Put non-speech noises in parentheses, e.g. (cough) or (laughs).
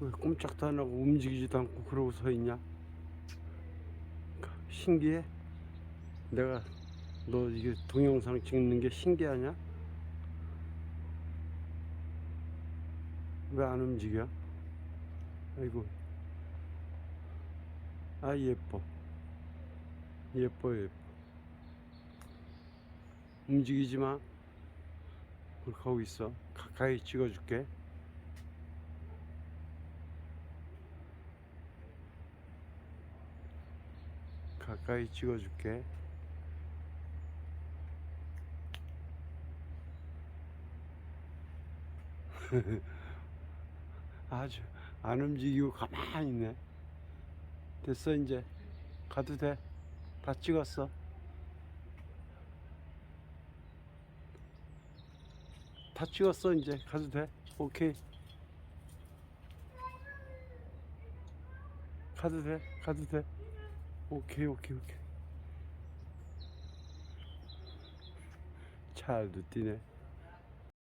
왜 꼼짝도 안 하고 움직이지도 않고 그러고 서 있냐? 신기해? 내가 너 이게 동영상 찍는 게 신기하냐? 왜 안 움직여? 아이고. 아, 예뻐. 예뻐, 예뻐. 움직이지 마. 그렇게 하고 있어. 가까이 찍어줄게. 가까이 찍어줄게. (laughs) 아주 안 움직이고 가만히 있네. 됐어 이제 가도 돼. 다 찍었어. 다 찍었어 이제 가도 돼. 오케이. 가도 돼. 가도 돼. 오케이 오케이 오케이. 잘도 뛰네.